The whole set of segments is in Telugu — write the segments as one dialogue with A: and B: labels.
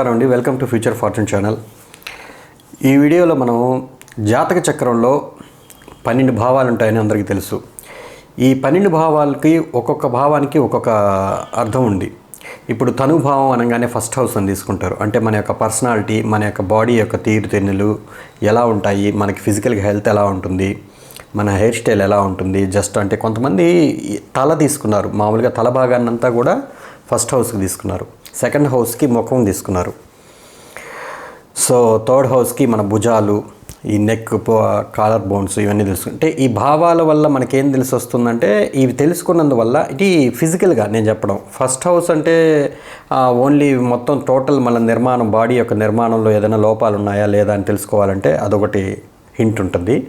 A: నమస్కారం అండి. Welcome to future fortune channel. ఈ వీడియోలో మనం జాతక చక్రంలో పన్నెండు భావాలు ఉంటాయని అందరికీ తెలుసు. ఈ పన్నెండు భావాలకి ఒక్కొక్క భావానికి ఒక్కొక్క అర్థం ఉంది. ఇప్పుడు తను భావం అనగానే ఫస్ట్ హౌస్ అని తీసుకుంటారు. అంటే మన యొక్క పర్సనాలిటీ మన యొక్క బాడీ యొక్క తీరుతెన్నులు ఎలా ఉంటాయి మనకి ఫిజికల్గా హెల్త్ ఎలా ఉంటుంది మన హెయిర్ స్టైల్ ఎలా ఉంటుంది జస్ట్ అంటే కొంతమంది తల తీసుకున్నారు. మామూలుగా తల భాగాన్నంతా కూడా ఫస్ట్ హౌస్కి తీసుకున్నారు. సెకండ్ హౌస్కి ముఖం తీసుకున్నారు. సో థర్డ్ హౌస్కి మన భుజాలు ఈ నెక్ కాలర్ బోన్స్ ఇవన్నీ తెలుసుకుంటే ఈ భావాల వల్ల మనకేం తెలిసి వస్తుందంటే ఇవి తెలుసుకున్నందువల్ల ఇది ఫిజికల్గా నేను చెప్పడం. ఫస్ట్ హౌస్ అంటే ఓన్లీ మొత్తం టోటల్ మన నిర్మాణం బాడీ యొక్క నిర్మాణంలో ఏదైనా లోపాలు ఉన్నాయా లేదా అని తెలుసుకోవాలంటే అదొకటి హింట్ ఉంటుంది.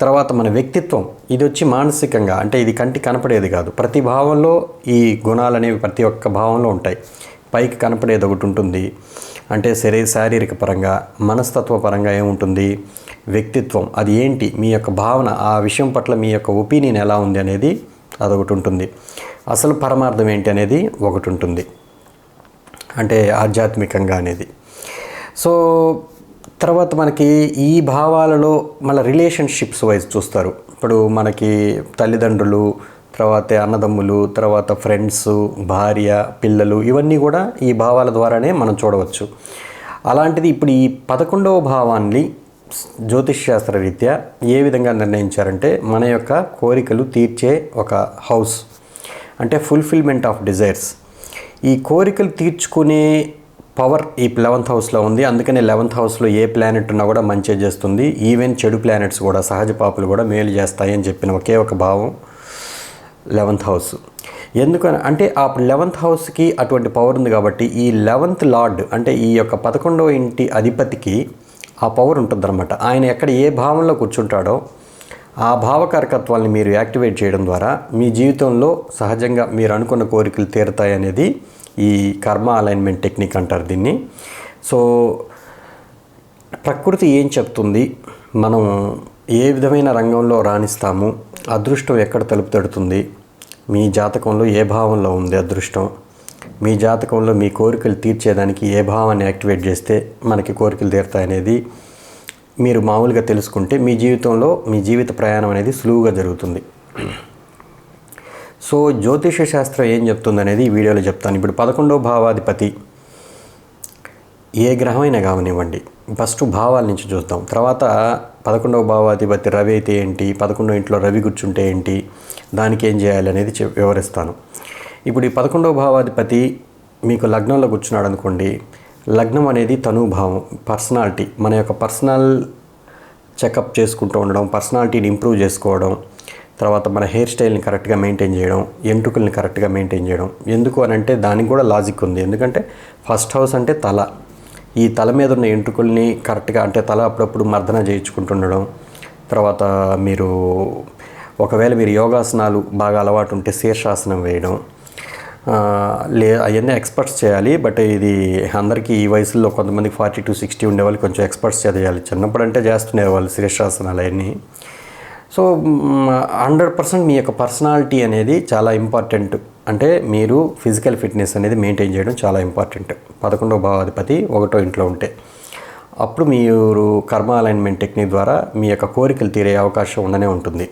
A: తర్వాత మన వ్యక్తిత్వం ఇది వచ్చి మానసికంగా అంటే ఇది కంటి కనపడేది కాదు. ప్రతి భావంలో ఈ గుణాలు అనేవి ప్రతి ఒక్క భావంలో ఉంటాయి. పైకి కనపడేది ఒకటి ఉంటుంది. అంటే శరీ శారీరక పరంగా మనస్తత్వ పరంగా ఏముంటుంది? వ్యక్తిత్వం. అది ఏంటి? మీ యొక్క భావన ఆ విషయం పట్ల మీ యొక్క ఒపీనియన్ ఎలా ఉంది అనేది అదొకటి ఉంటుంది. అసలు పరమార్థం ఏంటి అనేది ఒకటి ఉంటుంది. అంటే ఆధ్యాత్మికంగా అనేది. సో తర్వాత మనకి ఈ భావాలలో మళ్ళీ రిలేషన్షిప్స్ వైజ్ చూస్తారు. ఇప్పుడు మనకి తల్లిదండ్రులు తర్వాత అన్నదమ్ములు తర్వాత ఫ్రెండ్స్ భార్య పిల్లలు ఇవన్నీ కూడా ఈ భావాల ద్వారానే మనం చూడవచ్చు. అలాంటిది ఇప్పుడు ఈ పదకొండవ భావాన్ని జ్యోతిష్ శాస్త్ర రీత్యా ఏ విధంగా నిర్ణయించారంటే మన యొక్క కోరికలు తీర్చే ఒక హౌస్ అంటే ఫుల్ఫిల్మెంట్ ఆఫ్ డిజైర్స్ ఈ కోరికలు తీర్చుకునే పవర్ ఈ లెవెంత్ హౌస్లో ఉంది. అందుకనే లెవెంత్ హౌస్లో ఏ ప్లానెట్ ఉన్నా కూడా మంచి చేస్తుంది. ఈవెన్ చెడు ప్లానెట్స్ కూడా సహజ పాపులు కూడా మేలు చేస్తాయి అని చెప్పిన ఒకే ఒక భావం. లెవెంత్ హౌస్ ఎందుకని అంటే ఆ లెవెంత్ హౌస్కి అటువంటి పవర్ ఉంది కాబట్టి ఈ లెవెంత్ లార్డ్ అంటే ఈ యొక్క పదకొండవ ఇంటి అధిపతికి ఆ పవర్ ఉంటుందన్నమాట. ఆయన ఎక్కడ ఏ భావంలో కూర్చుంటాడో ఆ భావకారకత్వాన్ని మీరు యాక్టివేట్ చేయడం ద్వారా మీ జీవితంలో సహజంగా మీరు అనుకున్న కోరికలు తీరుతాయి అనేది ఈ కర్మ అలైన్మెంట్ టెక్నిక్ అంటారు దీన్ని. సో ప్రకృతి ఏం చెప్తుంది? మనం ఏ విధమైన రంగంలో రాణిస్తాము? అదృష్టం ఎక్కడ తలుపు తడుతుంది మీ జాతకంలో ఏ భావంలో ఉంది అదృష్టం? మీ జాతకంలో మీ కోరికలు తీర్చేదానికి ఏ భావాన్ని యాక్టివేట్ చేస్తే మనకి కోరికలు తీరుతాయనేది మీరు మామూలుగా తెలుసుకుంటే మీ జీవితంలో మీ జీవిత ప్రయాణం అనేది సులువుగా జరుగుతుంది. సో జ్యోతిష శాస్త్రం ఏం చెప్తుంది అనేది ఈ వీడియోలో చెప్తాను. ఇప్పుడు పదకొండవ భావాధిపతి ఏ గ్రహమైనా కావనివ్వండి ఫస్ట్ భావాల నుంచి చూద్దాం. తర్వాత పదకొండవ భావాధిపతి రవి అయితే ఏంటి? పదకొండవ ఇంట్లో రవి కూర్చుంటే ఏంటి? దానికి ఏం చేయాలి అనేది వివరిస్తాను. ఇప్పుడు ఈ పదకొండవ భావాధిపతి మీకు లగ్నంలో కూర్చున్నాడు అనుకోండి. లగ్నం అనేది తనుభావం పర్సనాలిటీ. మన యొక్క పర్సనల్ చెకప్ చేసుకుంటూ ఉండడం పర్సనాలిటీని ఇంప్రూవ్ చేసుకోవడం తర్వాత మన హెయిర్ స్టైల్ని కరెక్ట్గా మెయింటైన్ చేయడం ఎంట్రుకల్ని కరెక్ట్గా మెయింటైన్ చేయడం. ఎందుకు అని అంటే దానికి కూడా లాజిక్ ఉంది. ఎందుకంటే ఫస్ట్ హౌస్ అంటే తల. ఈ తల మీద ఉన్న ఎంట్రుకల్ని కరెక్ట్గా అంటే తల అప్పుడప్పుడు మర్దన చేయించుకుంటుండడం తర్వాత మీరు ఒకవేళ మీరు యోగాసనాలు బాగా అలవాటు ఉంటే శీర్షాసనం వేయడం లే అవన్నీ ఎక్స్పర్ట్స్ చేయాలి. బట్ ఇది అందరికీ ఈ వయసులో కొంతమందికి ఫార్టీ టు సిక్స్టీ ఉండే వాళ్ళు కొంచెం ఎక్స్పర్ట్స్ చేయాలి. చిన్నప్పుడు అంటే చేస్తుండే వాళ్ళు శీర్షాసనాలు అవన్నీ. సో హండ్రెడ్ పర్సెంట్ మీ యొక్క పర్సనాలిటీ అనేది చాలా ఇంపార్టెంట్. అంటే మీరు ఫిజికల్ ఫిట్నెస్ అనేది మెయింటైన్ చేయడం చాలా ఇంపార్టెంట్. పదకొండవ భావాధిపతి ఒకటో ఇంట్లో ఉంటే. అప్పుడు మీరు కర్మ అలైన్మెంట్ టెక్నిక్ ద్వారా మీ యొక్క కోరికలు తీరే అవకాశం ఉండనే ఉంటుంది.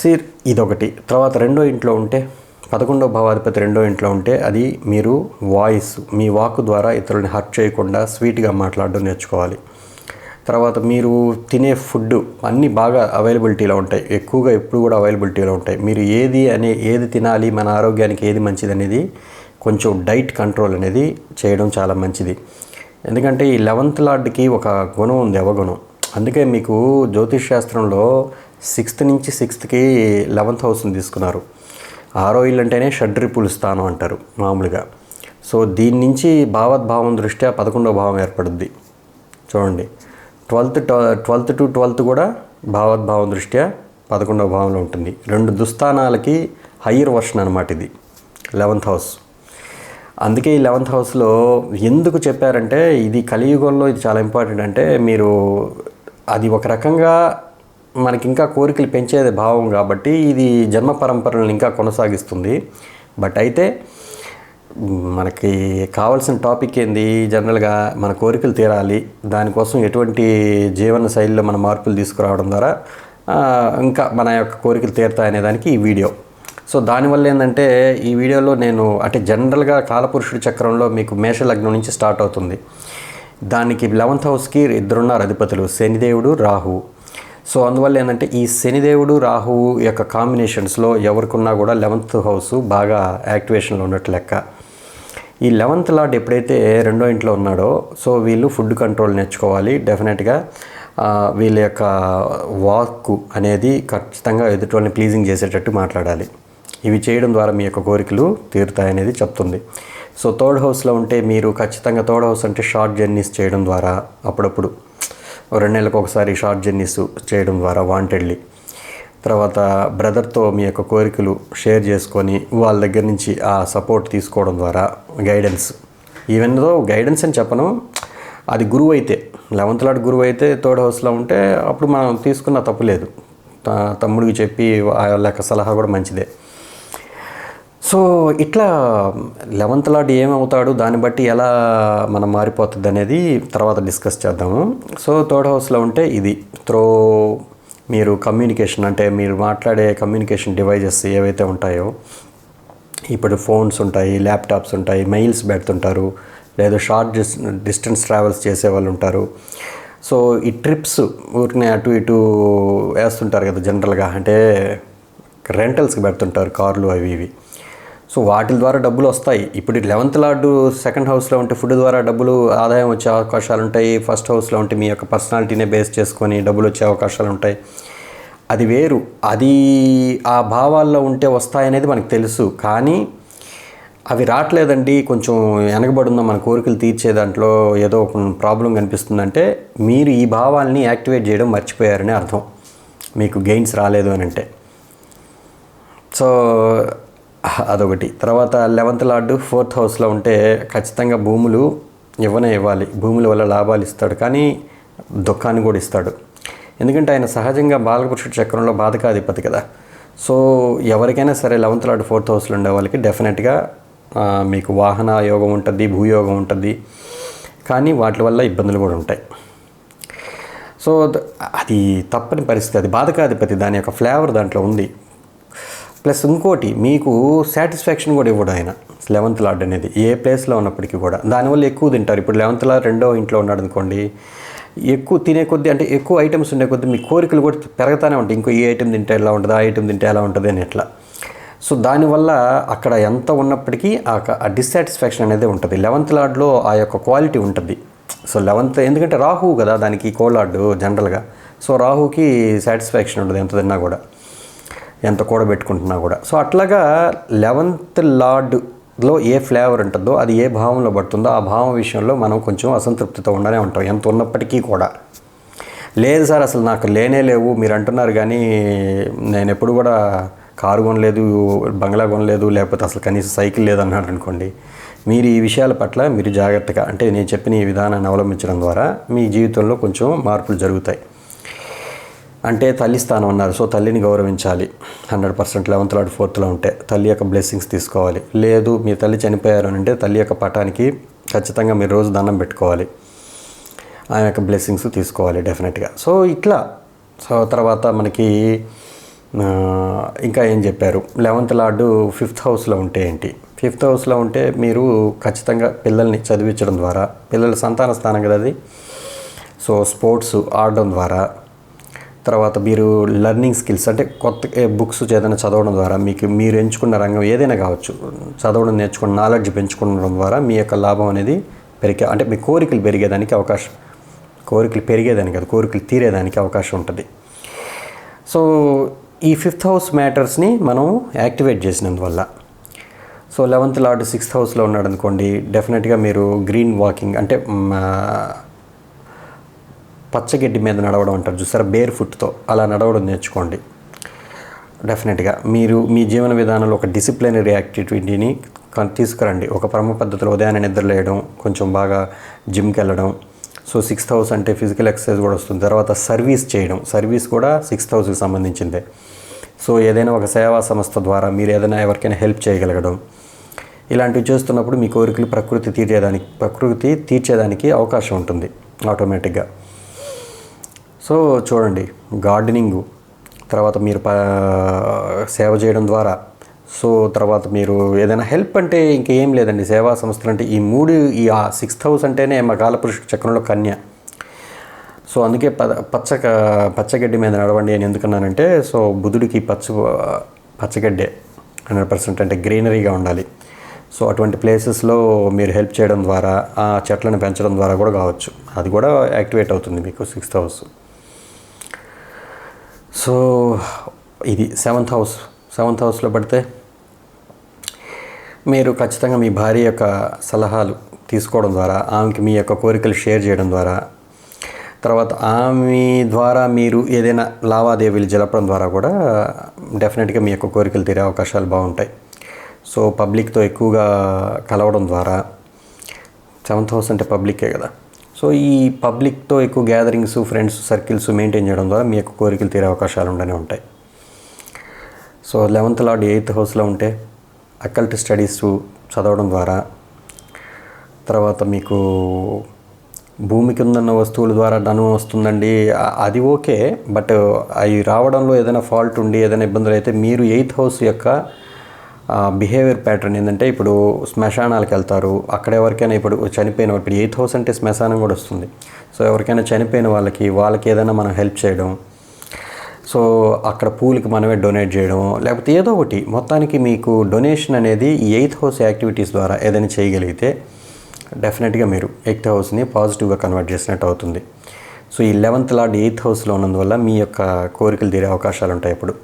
A: సిర్ ఇదొకటి. తర్వాత రెండో ఇంట్లో ఉంటే పదకొండో భావాధిపతి రెండో ఇంట్లో ఉంటే అది మీరు వాయిస్ మీ వాక్ ద్వారా ఇతరులని హర్ట్ చేయకుండా స్వీట్గా మాట్లాడడం నేర్చుకోవాలి. తర్వాత మీరు తినే ఫుడ్ అన్నీ బాగా అవైలబిలిటీలో ఉంటాయి. ఎక్కువగా ఎప్పుడు కూడా అవైలబిలిటీలో ఉంటాయి. మీరు ఏది అనే ఏది తినాలి మన ఆరోగ్యానికి ఏది మంచిది అనేది కొంచెం డైట్ కంట్రోల్ అనేది చేయడం చాలా మంచిది. ఎందుకంటే ఈ లెవెంత్ లార్డ్కి ఒక గుణం ఉంది అవగుణం. అందుకే మీకు జ్యోతిష్ శాస్త్రంలో సిక్స్త్ నుంచి సిక్స్త్కి లెవెంత్ హౌస్ని తీసుకున్నారు. ఆరో ఇల్లు అంటేనే షడ్రిపుల్ స్థానం అంటారు మామూలుగా. సో దీని నుంచి భావద్భావం దృష్ట్యా పదకొండవ భావం ఏర్పడుద్ది. చూడండి. ట్వెల్త్ ట్వెల్త్ టు ట్వెల్త్ కూడా భావద్భావం దృష్ట్యా పదకొండవ భావంలో ఉంటుంది. రెండు దుస్థానాలకి హయ్యర్ వర్షన్ అనమాట ఇది లెవెంత్ హౌస్. అందుకే ఈ లెవెంత్ హౌస్లో ఎందుకు చెప్పారంటే ఇది కలియుగంలో ఇది చాలా ఇంపార్టెంట్ అంటే మీరు అది ఒక రకంగా మనకి ఇంకా కోరికలు పెంచేది భావం కాబట్టి ఇది జన్మ పరంపరలను ఇంకా కొనసాగిస్తుంది. బట్ అయితే మనకి కావాల్సిన టాపిక్ ఏంది? జనరల్గా మన కోరికలు తీరాలి. దానికోసం ఎటువంటి జీవన శైలిలో మన మార్పులు తీసుకురావడం ద్వారా ఇంకా మన యొక్క కోరికలు తీరుతాయనే దానికి ఈ వీడియో. సో దానివల్ల ఏంటంటే ఈ వీడియోలో నేను అంటే జనరల్గా కాలపురుషుడి చక్రంలో మీకు మేషలగ్నం నుంచి స్టార్ట్ అవుతుంది. దానికి లెవెంత్ హౌస్కి ఇద్దరున్నారు అధిపతులు శనిదేవుడు రాహు సో అందువల్ల ఏంటంటే ఈ శనిదేవుడు రాహువు యొక్క కాంబినేషన్స్లో ఎవరికున్నా కూడా లెవెంత్ హౌస్ బాగా యాక్టివేషన్లో ఉన్నట్టు లెక్క. ఈ లెవెంత్ లార్డ్ ఎప్పుడైతే రెండో ఇంట్లో ఉన్నాడో సో వీళ్ళు ఫుడ్ కంట్రోల్ నేర్చుకోవాలి. డెఫినెట్గా వీళ్ళ యొక్క వాక్ అనేది ఖచ్చితంగా ఎదుటి ప్లీజింగ్ చేసేటట్టు మాట్లాడాలి. ఇవి చేయడం ద్వారా మీ యొక్క కోరికలు తీరుతాయనేది చెప్తుంది. సో థర్డ్ హౌస్లో ఉంటే మీరు ఖచ్చితంగా థర్డ్ హౌస్ అంటే షార్ట్ జర్నీస్ చేయడం ద్వారా అప్పుడప్పుడు రెండు నెలలకు ఒకసారి షార్ట్ జర్నీస్ చేయడం ద్వారా వాంటెడ్లీ తర్వాత బ్రదర్తో మీ యొక్క కోరికలు షేర్ చేసుకొని వాళ్ళ దగ్గర నుంచి ఆ సపోర్ట్ తీసుకోవడం ద్వారా గైడెన్స్. ఈవెన్ దో గైడెన్స్ అని చెప్పను అది గురువు అయితే లెవెంత్ లాట్ గురువు అయితే థర్డ్ హౌస్లో ఉంటే అప్పుడు మనం తీసుకున్న తప్పు లేదు. తమ్ముడికి చెప్పి వాళ్ళ యొక్క సలహా కూడా మంచిదే. సో ఇట్లా లెవెంత్ లాట్ ఏమవుతాడు దాన్ని బట్టి ఎలా మనం మారిపోతుంది అనేది తర్వాత డిస్కస్ చేద్దాము. సో థర్డ్ హౌస్లో ఉంటే ఇది త్రో మీరు కమ్యూనికేషన్ అంటే మీరు మాట్లాడే కమ్యూనికేషన్ డివైజెస్ ఏవైతే ఉంటాయో ఇప్పుడు ఫోన్స్ ఉంటాయి ల్యాప్టాప్స్ ఉంటాయి మెయిల్స్ పెడుతుంటారు లేదా షార్ట్ డిస్ డిస్టెన్స్ ట్రావెల్స్ చేసే వాళ్ళు ఉంటారు. సో ఈ ట్రిప్స్ ఊరినే అటు ఇటు వేస్తుంటారు కదా జనరల్గా అంటే రెంటల్స్కి పెడుతుంటారు కార్లు అవి ఇవి. సో వాటి ద్వారా డబ్బులు వస్తాయి. ఇప్పుడు లెవెంత్ లార్డు సెకండ్ హౌస్లో ఉంటే ఫుడ్ ద్వారా డబ్బులు ఆదాయం వచ్చే అవకాశాలు ఉంటాయి. ఫస్ట్ హౌస్లో ఉంటే మీ యొక్క పర్సనాలిటీనే బేస్ చేసుకొని డబ్బులు వచ్చే అవకాశాలు ఉంటాయి. అది వేరు. అది ఆ భావాల్లో ఉంటే వస్తాయనేది మనకు తెలుసు. కానీ అవి రావట్లేదండి. కొంచెం వెనకబడుందో మన కోరికలు తీర్చే దాంట్లో ఏదో ఒక ప్రాబ్లం కనిపిస్తుందంటే మీరు ఈ భావాల్ని యాక్టివేట్ చేయడం మర్చిపోయారని అర్థం. మీకు గెయిన్స్ రాలేదు అని అంటే. సో అదొకటి. తర్వాత లెవెంత్ లార్డు ఫోర్త్ హౌస్లో ఉంటే ఖచ్చితంగా భూములు ఇవ్వనే ఇవ్వాలి. భూముల వల్ల లాభాలు ఇస్తాడు. కానీ దుఃఖాన్ని కూడా ఇస్తాడు. ఎందుకంటే ఆయన సహజంగా బాలపురుషుడు చక్రంలో బాధకాధిపతి కదా. సో ఎవరికైనా సరే లెవెంత్ లార్డు ఫోర్త్ హౌస్లో ఉండే వాళ్ళకి డెఫినెట్గా మీకు వాహన యోగం ఉంటుంది భూయోగం ఉంటుంది. కానీ వాటి వల్ల ఇబ్బందులు కూడా ఉంటాయి. సో అది తప్పని పరిస్థితి. అది బాధకాధిపతి. దాని యొక్క ఫ్లేవర్ దాంట్లో ఉంది. ప్లస్ ఇంకోటి మీకు సాటిస్ఫాక్షన్ కూడా ఇవ్వడు ఆయన. లెవెంత్ లార్డ్ అనేది ఏ ప్లేస్లో ఉన్నప్పటికీ కూడా. దానివల్ల ఎక్కువ తింటారు. ఇప్పుడు లెవెంత్ లార్డ్ రెండో ఇంట్లో ఉన్నాడు అనుకోండి ఎక్కువ తినే కొద్దీ అంటే ఎక్కువ ఐటమ్స్ ఉండే కొద్దీ మీ కోరికలు కూడా పెరుగుతూనే ఉంటాయి. ఇంకో ఈ ఐటమ్ తింటే ఎలా ఉంటుంది ఆ ఐటెం తింటే ఎలా ఉంటుంది అని ఎట్లా. సో దానివల్ల అక్కడ ఎంత ఉన్నప్పటికీ ఆ డిస్సాటిస్ఫాక్షన్ అనేది ఉంటుంది. లెవెంత్ లార్డ్లో ఆ యొక్క క్వాలిటీ ఉంటుంది. సో లెవెంత్ ఎందుకంటే రాహు కదా దానికి కోలార్డు జనరల్గా. సో రాహుకి సాటిస్ఫాక్షన్ ఉంటుంది ఎంత తిన్నా కూడా. ఎంత కూడబెట్టుకుంటున్నా కూడా. సో అట్లాగా లెవెంత్ లార్డ్లో ఏ ఫ్లేవర్ ఉంటుందో అది ఏ భావంలో పడుతుందో ఆ భావం విషయంలో మనం కొంచెం అసంతృప్తితో ఉండనే ఉంటాం ఎంత ఉన్నప్పటికీ కూడా. లేదు సార్ అసలు నాకు లేనే లేవు. మీరు అంటున్నారు కానీ నేను ఎప్పుడు కూడా కారు కొనలేదు బంగ్లా కొనలేదు లేకపోతే అసలు కనీసం సైకిల్ లేదన్నాడు అనుకోండి. మీరు ఈ విషయాల పట్ల మీరు జాగ్రత్తగా అంటే నేను చెప్పిన ఈ విధానాన్ని అవలంబించడం ద్వారా మీ జీవితంలో కొంచెం మార్పులు జరుగుతాయి. అంటే తల్లి స్థానం అన్నారు. సో తల్లిని గౌరవించాలి. హండ్రెడ్ పర్సెంట్ లెవెంత్ లాడ్ ఫోర్త్లో ఉంటే తల్లి యొక్క బ్లెస్సింగ్స్ తీసుకోవాలి. లేదు మీ తల్లి చనిపోయారు అని అంటే తల్లి యొక్క పటానికి ఖచ్చితంగా మీరు రోజు దండం పెట్టుకోవాలి. ఆమె యొక్క బ్లెస్సింగ్స్ తీసుకోవాలి డెఫినెట్గా. సో ఇట్లా. సో తర్వాత మనకి ఇంకా ఏం చెప్పారు? లెవెంత్ లార్డు ఫిఫ్త్ హౌస్లో ఉంటే ఏంటి? ఫిఫ్త్ హౌస్లో ఉంటే మీరు ఖచ్చితంగా పిల్లల్ని చదివించడం ద్వారా పిల్లల సంతాన స్థానం కదా అది? సో స్పోర్ట్స్ ఆడడం ద్వారా తర్వాత మీరు లెర్నింగ్ స్కిల్స్ అంటే కొత్త బుక్స్ ఏదైనా చదవడం ద్వారా మీకు మీరు ఎంచుకున్న రంగం ఏదైనా కావచ్చు చదవడం నేర్చుకున్న నాలెడ్జ్ పెంచుకోవడం ద్వారా మీ యొక్క లాభం అనేది పెరిగే అంటే మీ కోరికలు పెరిగేదానికి అవకాశం కోరికలు పెరిగేదానికి కాదు కోరికలు తీరేదానికి అవకాశం ఉంటుంది. సో ఈ ఫిఫ్త్ హౌస్ మ్యాటర్స్ని మనం యాక్టివేట్ చేసినందువల్ల. సో లెవెంత్ లార్డ్ సిక్స్త్ హౌస్లో ఉన్నాడు అనుకోండి డెఫినెట్గా మీరు గ్రీన్ వాకింగ్ అంటే పచ్చగడ్డి మీద నడవడం అంటారు చూసారా? బేర్ ఫుట్తో అలా నడవడం నేర్చుకోండి. డెఫినెట్గా మీరు మీ జీవన విధానంలో ఒక డిసిప్లినరీ యాక్టివిటీని తీసుకురండి. ఒక పరమ పద్ధతిలో ఉదయాన్నే నిద్రలేయడం కొంచెం బాగా జిమ్కి వెళ్ళడం సో సిక్స్త్ హౌస్ అంటే ఫిజికల్ ఎక్సర్సైజ్ కూడా వస్తుంది. తర్వాత సర్వీస్ చేయడం. సర్వీస్ కూడా సిక్స్త్ హౌస్కి సంబంధించిందే. సో ఏదైనా ఒక సేవా సంస్థ ద్వారా మీరు ఏదైనా ఎవరికైనా హెల్ప్ చేయగలగడం. ఇలాంటివి చేస్తున్నప్పుడు మీ కోరికలు ప్రకృతి తీర్చేదానికి ప్రకృతి తీర్చేదానికి అవకాశం ఉంటుంది. ఆటోమేటిక్గా సో చూడండి గార్డెనింగ్ తర్వాత మీరు ప సేవ చేయడం ద్వారా. సో తర్వాత మీరు ఏదైనా హెల్ప్ అంటే ఇంకేం లేదండి. సేవా సంస్థలు అంటే ఈ మూడు ఈ సిక్స్త్ హౌస్ అంటేనే మా పురుషుడు చక్రంలో కన్య. సో అందుకే పద పచ్చ పచ్చగడ్డి మీద నడవండి అని ఎందుకన్నానంటే సో బుధుడికి పచ్చ పచ్చగడ్డే హండ్రెడ్ పర్సెంట్ అంటే గ్రీనరీగా ఉండాలి. సో అటువంటి ప్లేసెస్లో మీరు హెల్ప్ చేయడం ద్వారా ఆ చెట్లను పెంచడం ద్వారా కూడా కావచ్చు. అది కూడా యాక్టివేట్ అవుతుంది మీకు సిక్స్త్ హౌస్. సో ఇది సెవెంత్ హౌస్. సెవెంత్ హౌస్లో పడితే మీరు ఖచ్చితంగా మీ భార్య యొక్క సలహాలు తీసుకోవడం ద్వారా ఆమెకి మీ యొక్క కోరికలు షేర్ చేయడం ద్వారా తర్వాత ఆమె ద్వారా మీరు ఏదైనా లావాదేవీలు జరపడం ద్వారా కూడా డెఫినెట్గా మీ యొక్క కోరికలు తీరే అవకాశాలు బాగుంటాయి. సో పబ్లిక్తో ఎక్కువగా కలవడం ద్వారా సెవెంత్ హౌస్ అంటే పబ్లికే కదా. సో ఈ పబ్లిక్తో ఎక్కువ గ్యాదరింగ్స్ ఫ్రెండ్స్ సర్కిల్స్ మెయింటైన్ చేయడం ద్వారా మీ యొక్క కోరికలు తీరే అవకాశాలు ఉండనే ఉంటాయి. సో లెవెంత్ లార్డ్ ఎయిత్ హౌస్లో ఉంటే అకల్ట్ స్టడీస్ చదవడం ద్వారా తర్వాత మీకు భూమి కిందన్న వస్తువుల ద్వారా ధనం వస్తుందండి. అది ఓకే బట్ అవి రావడంలో ఏదైనా ఫాల్ట్ ఉండి ఏదైనా ఇబ్బందులు అయితే మీరు ఎయిత్ హౌస్ యొక్క బిహేవియర్ ప్యాటర్న్ ఏంటంటే ఇప్పుడు శ్మశానాలకు వెళ్తారు. అక్కడ ఎవరికైనా ఇప్పుడు చనిపోయిన ఇప్పుడు ఎయిత్ హౌస్ అంటే శ్మశానం కూడా వస్తుంది. సో ఎవరికైనా చనిపోయిన వాళ్ళకి వాళ్ళకి ఏదైనా మనం హెల్ప్ చేయడం. సో అక్కడ పూలకి మనమే డొనేట్ చేయడం. లేకపోతే ఏదో ఒకటి మొత్తానికి మీకు డొనేషన్ అనేది ఈ ఎయిత్ హౌస్ యాక్టివిటీస్ ద్వారా ఏదైనా చేయగలిగితే డెఫినెట్గా మీరు ఎయిత్ హౌస్ని పాజిటివ్గా కన్వర్ట్ చేసినట్టు అవుతుంది. సో ఈ లెవెంత్ లార్డ్ ఎయిత్ హౌస్లో ఉన్నందువల్ల మీ యొక్క కోరికలు తీరే అవకాశాలు ఉంటాయి ఇప్పుడు.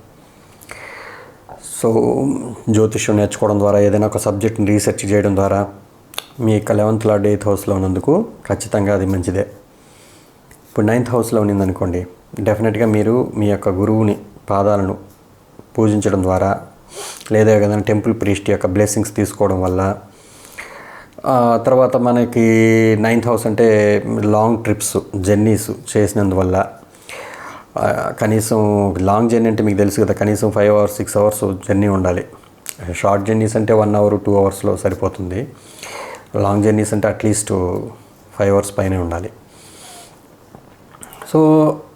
A: సో జ్యోతిష్యం నేర్చుకోవడం ద్వారా ఏదైనా ఒక సబ్జెక్ట్ని రీసెర్చ్ చేయడం ద్వారా మీ యొక్క లెవెంత్ లార్డ్ ఎయిత్ హౌస్లో ఉన్నందుకు ఖచ్చితంగా అది మంచిదే. ఇప్పుడు నైన్త్ హౌస్లో ఉన్నిందనుకోండి డెఫినెట్గా మీరు మీ యొక్క గురువుని పాదాలను పూజించడం ద్వారా లేదా ఏదైనా టెంపుల్ ప్రీస్ట్ యొక్క బ్లెస్సింగ్స్ తీసుకోవడం వల్ల తర్వాత మనకి నైన్త్ హౌస్ అంటే లాంగ్ ట్రిప్స్ జర్నీస్ చేసినందువల్ల కనీసం లాంగ్ జర్నీ అంటే మీకు తెలుసు కదా కనీసం five hours six hours journey ఉండాలి. షార్ట్ జర్నీస్ అంటే వన్ అవర్ టూ అవర్స్లో సరిపోతుంది. లాంగ్ జర్నీస్ అంటే అట్లీస్ట్ ఫైవ్ అవర్స్ పైనే ఉండాలి. సో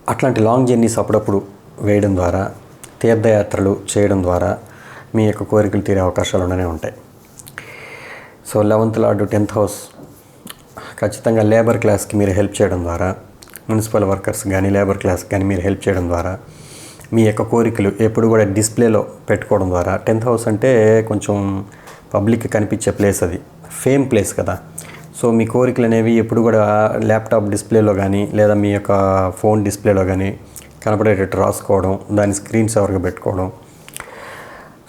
A: అట్లాంటి లాంగ్ జర్నీస్ అప్పుడప్పుడు వేయడం ద్వారా తీర్థయాత్రలు చేయడం ద్వారా మీ యొక్క కోరికలు తీరే అవకాశాలు ఉండనే ఉంటాయి. So eleventh lord tenth house ఖచ్చితంగా లేబర్ క్లాస్కి మీరు హెల్ప్ చేయడం ద్వారా మున్సిపల్ వర్కర్స్ కానీ లేబర్ క్లాస్ కానీ మీరు హెల్ప్ చేయడం ద్వారా మీ యొక్క కోరికలు ఎప్పుడు కూడా డిస్ప్లేలో పెట్టుకోవడం ద్వారా టెన్త్ హౌస్ అంటే కొంచెం పబ్లిక్ కనిపించే ప్లేస్ అది ఫేమ్ ప్లేస్ కదా. సో మీ కోరికలు అనేవి ఎప్పుడు కూడా ల్యాప్టాప్ డిస్ప్లేలో కానీ లేదా మీ యొక్క ఫోన్ డిస్ప్లేలో కానీ కనపడేటట్టు రాసుకోవడం దాని స్క్రీన్ సేవర్గా పెట్టుకోవడం.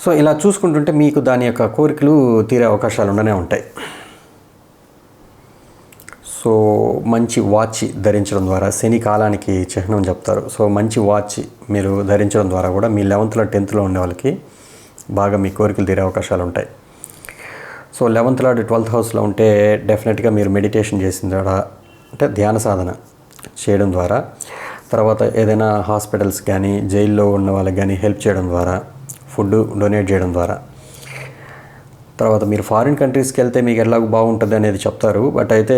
A: సో ఇలా చూసుకుంటుంటే మీకు దాని యొక్క కోరికలు తీరే అవకాశాలు ఉండనే ఉంటాయి. సో మంచి వాచ్ ధరించడం ద్వారా శని కాలానికి చిహ్నం చెప్తారు. సో మంచి వాచ్ మీరు ధరించడం ద్వారా కూడా మీ లెవెంత్లో టెన్త్లో ఉండే వాళ్ళకి బాగా మీ కోరికలు తీరే అవకాశాలు ఉంటాయి. సో లెవెంత్ లాడ్ ట్వెల్త్ హౌస్లో ఉంటే డెఫినెట్గా మీరు మెడిటేషన్ చేసిన ద్వారా అంటే ధ్యాన సాధన చేయడం ద్వారా తర్వాత ఏదైనా హాస్పిటల్స్ కానీ జైల్లో ఉన్న వాళ్ళకి కానీ హెల్ప్ చేయడం ద్వారా ఫుడ్ డొనేట్ చేయడం ద్వారా తర్వాత మీరు ఫారిన్ కంట్రీస్కి వెళ్తే మీకు ఎలాగ బాగుంటుంది అనేది చెప్తారు. బట్ అయితే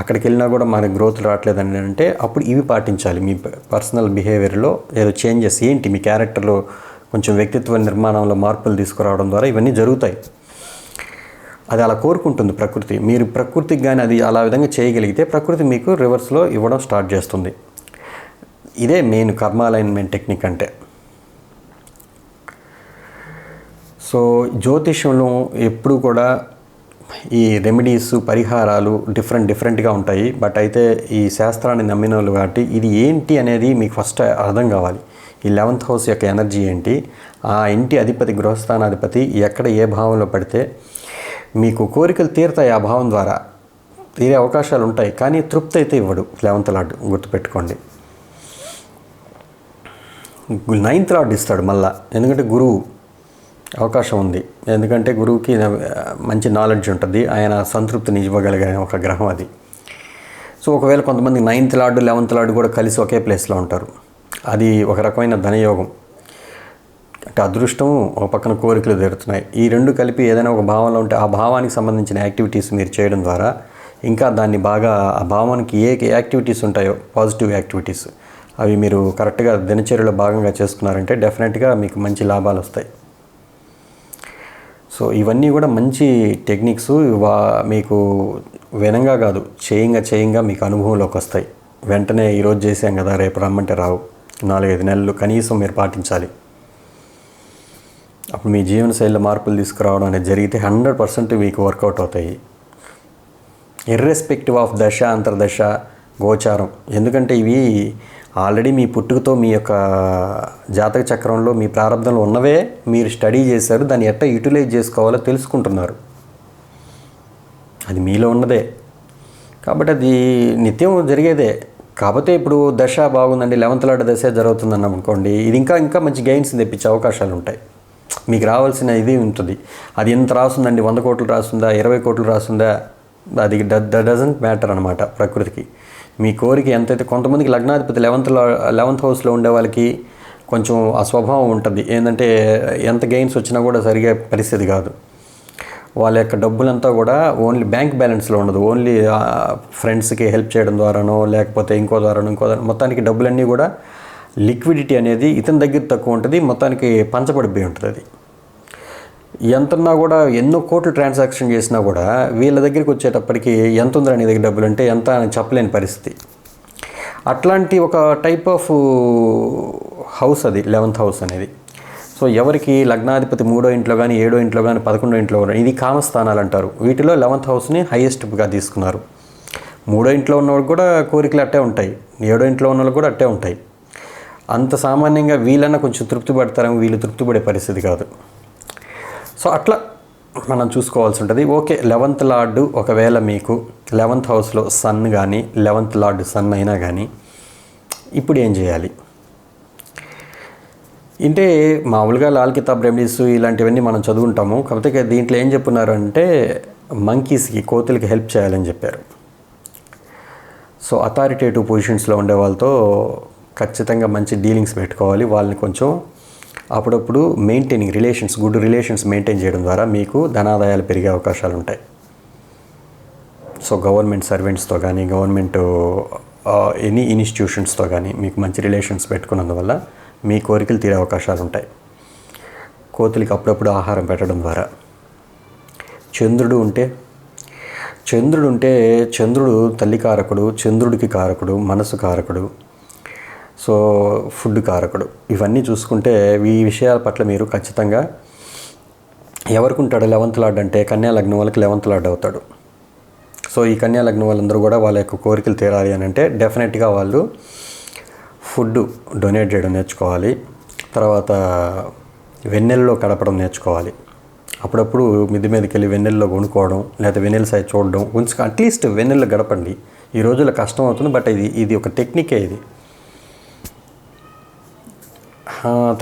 A: అక్కడికి వెళ్ళినా కూడా మనకి గ్రోత్ రావట్లేదని అంటే అప్పుడు ఇవి పాటించాలి. మీ పర్సనల్ బిహేవియర్లో ఏదో చేంజెస్ ఏంటి? మీ క్యారెక్టర్లో కొంచెం వ్యక్తిత్వ నిర్మాణంలో మార్పులు తీసుకురావడం ద్వారా ఇవన్నీ జరుగుతాయి. అది అలా కోరుకుంటుంది ప్రకృతి. మీరు ప్రకృతికి కానీ అది అలా విధంగా చేయగలిగితే ప్రకృతి మీకు రివర్స్లో ఇవ్వడం స్టార్ట్ చేస్తుంది. ఇదే మెయిన్ కర్మ అలైన్మెంట్ టెక్నిక్ అంటే. సో జ్యోతిష్యంలో ఎప్పుడు కూడా ఈ రెమెడీస్ పరిహారాలు డిఫరెంట్ డిఫరెంట్గా ఉంటాయి. బట్ అయితే ఈ శాస్త్రాన్ని నమ్మిన వాళ్ళు కాబట్టి ఇది ఏంటి అనేది మీకు ఫస్ట్ అర్థం కావాలి. ఈ లెవెంత్ హౌస్ యొక్క ఎనర్జీ ఏంటి? ఆ ఇంటి అధిపతి గృహస్థానాధిపతి ఎక్కడ ఏ భావంలో పడితే మీకు కోరికలు తీరుతాయి ఆ భావం ద్వారా. తీరే అవకాశాలు ఉంటాయి. కానీ తృప్తి అయితే ఇవ్వడు. లెవెంత్ లార్డ్ గుర్తుపెట్టుకోండి. నైన్త్ లార్డ్ ఇస్తాడు మళ్ళా. ఎందుకంటే గురువు. అవకాశం ఉంది. ఎందుకంటే గురువుకి మంచి నాలెడ్జ్ ఉంటుంది. ఆయన సంతృప్తిని ఇవ్వగలిగే ఒక గ్రహం అది. సో ఒకవేళ కొంతమంది నైన్త్ లార్డు లెవెన్త్ లార్డు కూడా కలిసి ఒకే ప్లేస్లో ఉంటారు. అది ఒక రకమైన ధనయోగం. అంటే అదృష్టం ఒక పక్కన కోరికలు తీరుతున్నాయి. ఈ రెండు కలిపి ఏదైనా ఒక భావంలో ఉంటే ఆ భావానికి సంబంధించిన యాక్టివిటీస్ మీరు చేయడం ద్వారా ఇంకా దాన్ని బాగా ఆ భావానికి ఏ యాక్టివిటీస్ ఉంటాయో పాజిటివ్ యాక్టివిటీస్ అవి మీరు కరెక్ట్గా దినచర్యలో భాగంగా చేసుకున్నారంటే డెఫినెట్గా మీకు మంచి లాభాలు వస్తాయి. సో ఇవన్నీ కూడా మంచి టెక్నిక్స్ వా మీకు వినంగా కాదు చేయంగా చేయంగా మీకు అనుభవంలోకి వస్తాయి. వెంటనే ఈరోజు చేసాం కదా రేపు రమ్మంటే రావు. నాలుగైదు నెలలు కనీసం మీరు పాటించాలి. అప్పుడు మీ జీవనశైలిలో మార్పులు తీసుకురావడం అనేది జరిగితే హండ్రెడ్ పర్సెంట్ మీకు వర్కౌట్ అవుతాయి. ఇర్రెస్పెక్టివ్ ఆఫ్ దశ అంతర్దశ గోచారం. ఎందుకంటే ఇవి ఆల్రెడీ మీ పుట్టుకతో మీ యొక్క జాతక చక్రంలో మీ ప్రారంభంలో ఉన్నవే మీరు స్టడీ చేశారు దాన్ని ఎట్లా యూటిలైజ్ చేసుకోవాలో తెలుసుకుంటున్నారు. అది మీలో ఉన్నదే. కాబట్టి అది నిత్యం జరిగేదే. కాకపోతే ఇప్పుడు దశ బాగుందండి లెవెంత్ లాంటి దశ జరుగుతుందని అనుకోండి ఇది ఇంకా ఇంకా మంచి గెయిన్స్ తెప్పించే అవకాశాలు ఉంటాయి. మీకు రావాల్సిన ఇది ఉంటుంది. అది ఎంత రాస్తుందండి? వంద కోట్లు రాస్తుందా? ఇరవై కోట్లు రాస్తుందా? అది డజంట్ మ్యాటర్ అనమాట ప్రకృతికి. మీ కోరిక ఎంతైతే కొంతమందికి లగ్నాధిపతి లెవెంత్లో లెవెంత్ హౌస్లో ఉండే వాళ్ళకి కొంచెం ఆ స్వభావం ఉంటుంది. ఏంటంటే ఎంత గెయిన్స్ వచ్చినా కూడా సరిగా పరిస్థితి కాదు. వాళ్ళ యొక్క డబ్బులంతా కూడా ఓన్లీ బ్యాంక్ బ్యాలెన్స్లో ఉండదు. ఓన్లీ ఫ్రెండ్స్కి హెల్ప్ చేయడం ద్వారానో లేకపోతే ఇంకో ద్వారానో ఇంకో ద్వారా మొత్తానికి డబ్బులన్నీ కూడా లిక్విడిటీ అనేది ఇతని దగ్గర తక్కువ ఉంటుంది. మొత్తానికి పంచబడిపోయి ఉంటుంది అది. ఎంతన్నా కూడా ఎన్నో కోట్లు ట్రాన్సాక్షన్ చేసినా కూడా వీళ్ళ దగ్గరికి వచ్చేటప్పటికి ఎంత ఉందిరా నీ దగ్గర డబ్బులు అంటే ఎంత అని చెప్పలేని పరిస్థితి. అట్లాంటి ఒక టైప్ ఆఫ్ హౌస్ అది లెవెంత్ హౌస్ అనేది. సో ఎవరికి లగ్నాధిపతి మూడో ఇంట్లో కానీ ఏడో ఇంట్లో కానీ పదకొండో ఇంట్లో కానీ ఇది కామస్థానాలు అంటారు. వీటిలో లెవెంత్ హౌస్ని హైయెస్ట్గా తీసుకున్నారు. మూడో ఇంట్లో ఉన్నవాళ్ళు కూడా కోరికలు అట్టే ఉంటాయి. ఏడో ఇంట్లో ఉన్న వాళ్ళు కూడా అట్టే ఉంటాయి. అంత సామాన్యంగా వీళ్ళన్నా కొంచెం తృప్తి పడతారేమో వీళ్ళు తృప్తి పడే పరిస్థితి కాదు. సో అట్లా మనం చూసుకోవాల్సి ఉంటుంది. ఓకే లెవెంత్ లార్డు ఒకవేళ మీకు లెవెంత్ హౌస్లో సన్ కానీ లెవెంత్ లార్డు సన్ అయినా కానీ ఇప్పుడు ఏం చేయాలి? అంటే మామూలుగా లాల్ కితాబ్ రెమెడీస్ ఇలాంటివన్నీ మనం చదువుంటాము. కాకపోతే దీంట్లో ఏం చెప్పున్నారు అంటే మంకీస్కి కోతులకి హెల్ప్ చేయాలని చెప్పారు. సో అథారిటేటివ్ పొజిషన్స్లో ఉండే వాళ్ళతో ఖచ్చితంగా మంచి డీలింగ్స్ పెట్టుకోవాలి. వాళ్ళని కొంచెం అప్పుడప్పుడు maintaining relations good relations maintain చేయడం ద్వారా మీకు ధనాదాయాలు పెరిగే అవకాశాలు ఉంటాయి. సో గవర్నమెంట్ సర్వెంట్స్తో కానీ గవర్నమెంట్ ఎనీ ఇన్స్టిట్యూషన్స్తో కానీ మీకు మంచి రిలేషన్స్ పెట్టుకున్నందువల్ల మీ కోరికలు తీరే అవకాశాలు ఉంటాయి. కోతులకి అప్పుడప్పుడు ఆహారం పెట్టడం ద్వారా. చంద్రుడు ఉంటే చంద్రుడు ఉంటే చంద్రుడు తల్లి కారకుడు చంద్రుడికి కారకుడు మనసు కారకుడు సో ఫుడ్ కారకుడు. ఇవన్నీ చూసుకుంటే ఈ విషయాల పట్ల మీరు ఖచ్చితంగా ఎవరికి ఉంటాడు లెవెంత్ లార్డ్ అంటే కన్యా లగ్నం వాళ్ళకి లెవెంత్ లార్డ్ అవుతాడు. సో ఈ కన్యా లగ్నం వాళ్ళందరూ కూడా వాళ్ళ యొక్క కోరికలు తీరాలి అని అంటే డెఫినెట్గా వాళ్ళు ఫుడ్ డొనేట్ చేయడం నేర్చుకోవాలి. తర్వాత వెన్నెల్లో గడపడం నేర్చుకోవాలి. అప్పుడప్పుడు మిద్ది మీదకి వెళ్ళి వెన్నెల్లో కొనుక్కోవడం లేదా వెన్నెల సైజ్ చూడడం కొంచెం అట్లీస్ట్ వెన్నెల్లో గడపండి. ఈ రోజుల్లో కష్టం అవుతుంది బట్ ఇది ఇది ఒక టెక్నికే ఇది.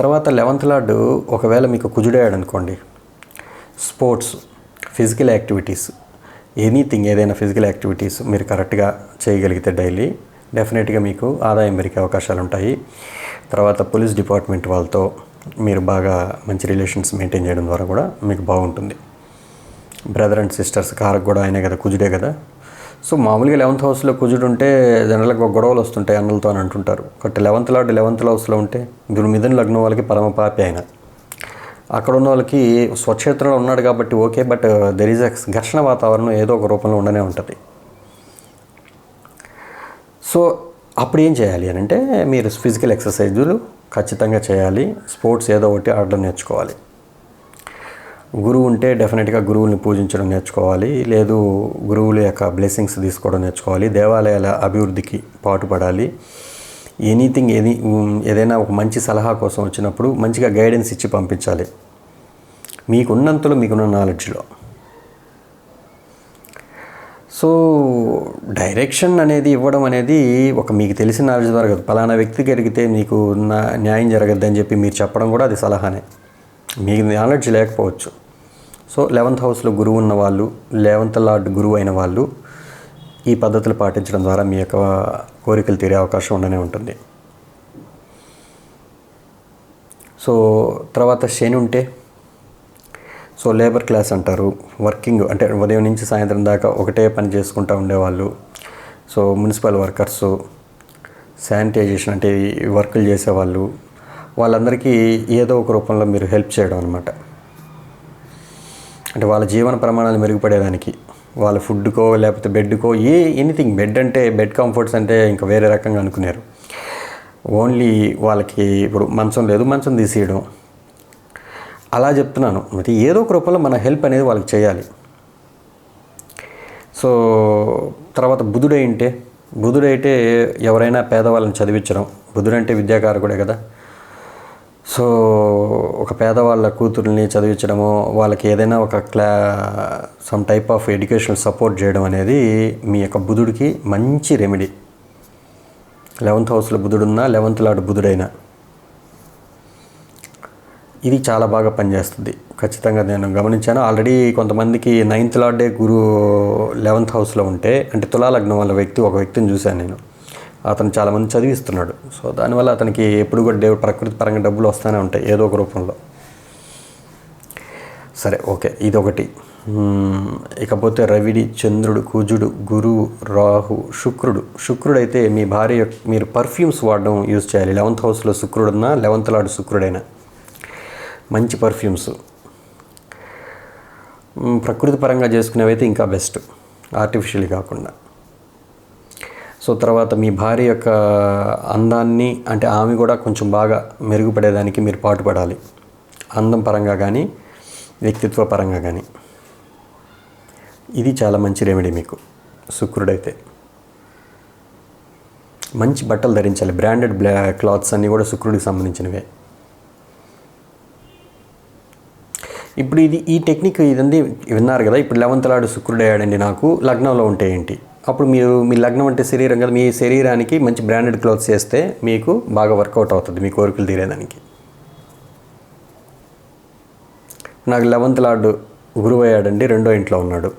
A: తర్వాత లెవెంత్ లార్డు ఒకవేళ మీకు కుజుడయ్యాడు అనుకోండి స్పోర్ట్స్ ఫిజికల్ యాక్టివిటీస్ ఎనీథింగ్ ఏదైనా ఫిజికల్ యాక్టివిటీస్ మీరు కరెక్ట్గా చేయగలిగితే డైలీ డెఫినెట్గా మీకు ఆదాయం పెరిగే అవకాశాలు ఉంటాయి తర్వాత పోలీస్ డిపార్ట్మెంట్ వాళ్ళతో మీరు బాగా మంచి రిలేషన్స్ మెయింటైన్ చేయడం ద్వారా కూడా మీకు బాగుంటుంది. బ్రదర్ అండ్ సిస్టర్స్ కారకు కూడా ఆయనే కదా కుజుడే కదా. సో మామూలుగా లెవెంత్ హౌస్లో కుజుడు ఉంటే జనరల్గా గొడవలు వస్తుంటాయి అన్నలతో అని అంటుంటారు. బట్ లెవెంత్ లాడ్ లెవెంత్ హౌస్లో ఉంటే ఇప్పుడు మిథున లగ్నం వాళ్ళకి పరమ పాపి ఆయన. అక్కడ ఉన్న వాళ్ళకి స్వక్షేత్రంలో ఉన్నాడు కాబట్టి okay but there is a ఘర్షణ వాతావరణం ఏదో ఒక రూపంలో ఉండనే ఉంటుంది. సో అప్పుడు ఏం చేయాలి అని అంటే మీరు ఫిజికల్ ఎక్సర్సైజులు ఖచ్చితంగా చేయాలి. స్పోర్ట్స్ ఏదో ఒకటి ఆడడం నేర్చుకోవాలి. గురువు ఉంటే డెఫినెట్గా గురువుని పూజించడం నేర్చుకోవాలి. లేదు గురువుల యొక్క బ్లెస్సింగ్స్ తీసుకోవడం నేర్చుకోవాలి. దేవాలయాల అభివృద్ధికి పాటుపడాలి. ఎనీథింగ్ ఏది ఏదైనా ఒక మంచి సలహా కోసం వచ్చినప్పుడు మంచిగా గైడెన్స్ ఇచ్చి పంపించాలి. మీకున్నంతలో మీకున్న నాలెడ్జ్లో. సో డైరెక్షన్ అనేది ఇవ్వడం అనేది ఒక మీకు తెలిసిన నాలెడ్జ్ ద్వారా కాదు. పలానా వ్యక్తికి అడిగితే మీకు నా న్యాయం జరగద్దని చెప్పి మీరు చెప్పడం కూడా అది సలహానే. మీకు నాలెడ్జ్ లేకపోవచ్చు. సో లెవెంత్ హౌస్లో గురువు ఉన్న వాళ్ళు లెవెంత్ లార్డ్ గురువు అయిన వాళ్ళు ఈ పద్ధతులు పాటించడం ద్వారా మీ యొక్క కోరికలు తీరే అవకాశం ఉండనే ఉంటుంది. సో తర్వాత శని ఉంటే సో లేబర్ క్లాస్ అంటారు వర్కింగ్ అంటే ఉదయం నుంచి సాయంత్రం దాకా ఒకటే పని చేసుకుంటూ ఉండేవాళ్ళు. సో మున్సిపల్ వర్కర్స్ శానిటైజేషన్ అంటే వర్కులు చేసేవాళ్ళు. వాళ్ళందరికీ ఏదో ఒక రూపంలో మీరు హెల్ప్ చేయడం అనమాట అంటే వాళ్ళ జీవన ప్రమాణాలు మెరుగుపడేదానికి. వాళ్ళ ఫుడ్కో లేకపోతే బెడ్కో ఏ ఎనీథింగ్. బెడ్ అంటే బెడ్ కంఫర్ట్స్ అంటే ఇంకా వేరే రకంగా అనుకున్నారు ఓన్లీ వాళ్ళకి ఇప్పుడు మంచం లేదు మంచం తీసేయడం. అలా చెప్తున్నాను. మరి ఏదో ఒక రూపంలో మన హెల్ప్ అనేది వాళ్ళకి చేయాలి. సో తర్వాత బుధుడైంటే బుధుడైతే ఎవరైనా పేదవాళ్ళని చదివించడం. బుధుడంటే విద్యాకారకుడే కదా. సో ఒక పేదవాళ్ళ కూతుర్ని చదివించడము వాళ్ళకి ఏదైనా ఒక క్లా some type of educational support చేయడం అనేది మీ యొక్క బుధుడికి మంచి రెమెడీ లెవెంత్ హౌస్లో బుధుడున్నా లెవెంత్ లాడు బుధుడైనా. ఇది చాలా బాగా పనిచేస్తుంది. ఖచ్చితంగా నేను గమనించాను. ఆల్రెడీ కొంతమందికి నైన్త్ లార్డే గురు లెవెంత్ హౌస్లో ఉంటే అంటే తులాలగ్నం వాళ్ళ వ్యక్తి ఒక వ్యక్తిని చూశాను నేను. అతను చాలామంది చదివిస్తున్నాడు. సో దానివల్ల అతనికి ఎప్పుడు కూడా దేవుడు ప్రకృతి పరంగా డబ్బులు వస్తూనే ఉంటాయి ఏదో ఒక రూపంలో. సరే ఓకే ఇదొకటి. ఇకపోతే రవిడి చంద్రుడు కుజుడు గురువు రాహు శుక్రుడు. శుక్రుడు అయితే మీ భార్య యొక్క- మీరు పర్ఫ్యూమ్స్ వాడడం యూజ్ చేయాలి. లెవెంత్ హౌస్లో శుక్రుడున్నా లెవెంత్ లాడు శుక్రుడైనా. మంచి పర్ఫ్యూమ్స్. ప్రకృతి పరంగా చేసుకునేవైతే ఇంకా బెస్ట్. ఆర్టిఫిషియల్ కాకుండా. సో తర్వాత మీ భార్య యొక్క అందాన్ని అంటే ఆమె కూడా కొంచెం బాగా మెరుగుపడేదానికి మీరు పాటుపడాలి. అందం పరంగా కానీ వ్యక్తిత్వ పరంగా కానీ. ఇది చాలా మంచి రెమెడీ మీకు. శుక్రుడైతే. మంచి బట్టలు ధరించాలి. బ్రాండెడ్ బ్లా క్లాత్స్ అన్నీ కూడా శుక్రుడికి సంబంధించినవే. ఇప్పుడు ఇది ఈ టెక్నిక్ ఇదండి విన్నారు కదా ఇప్పుడు లెవెంత్ లాడు శుక్రుడు అయ్యాడండి నాకు. లగ్నంలో ఉంటే ఏంటి? అప్పుడు మీరు మీ లగ్నం అంటే శరీరం కదా మీ శరీరానికి మంచి బ్రాండెడ్ క్లోత్స్ చేస్తే మీకు బాగా వర్కౌట్ అవుతుంది మీ కోరికలు తీరేదానికి. నాకు లెవెంత్ లార్డు గురువు అయ్యాడండి రెండో ఇంట్లో ఉన్నాడు.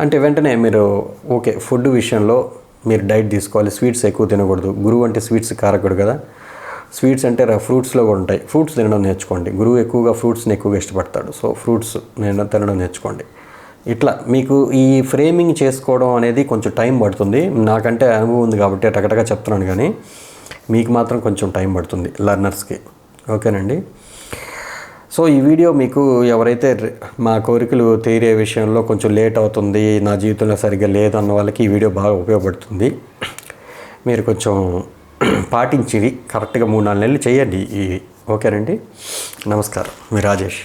A: అంటే వెంటనే మీరు ఓకే ఫుడ్ విషయంలో మీరు డైట్ తీసుకోవాలి స్వీట్స్ ఎక్కువ తినకూడదు. గురువు అంటే స్వీట్స్ కారకుడు కదా. స్వీట్స్ అంటే ఫ్రూట్స్లో కూడా ఉంటాయి. ఫ్రూట్స్ తినడం నేర్చుకోండి. గురువు ఎక్కువగా ఫ్రూట్స్ని ఎక్కువగా ఇష్టపడతాడు. సో ఫ్రూట్స్ నేను తినడం నేర్చుకోండి. ఇట్లా మీకు ఈ ఫ్రేమింగ్ చేసుకోవడం అనేది కొంచెం టైం పడుతుంది. నాకంటే అనుభవం ఉంది కాబట్టి టకటగా చెప్తున్నాను కానీ మీకు మాత్రం కొంచెం టైం పడుతుంది లర్నర్స్కి. ఓకేనండి? సో ఈ వీడియో మీకు ఎవరైతే మా కోరికలు తీరే విషయంలో కొంచెం లేట్ అవుతుంది నా జీవితంలో సరిగ్గా లేదన్న వాళ్ళకి ఈ వీడియో బాగా ఉపయోగపడుతుంది. మీరు కొంచెం పాటించి కరెక్ట్గా మూడు నాలుగు నెలలు చేయండి ఈ ఓకేనండి? నమస్కారం. మీ రాజేష్.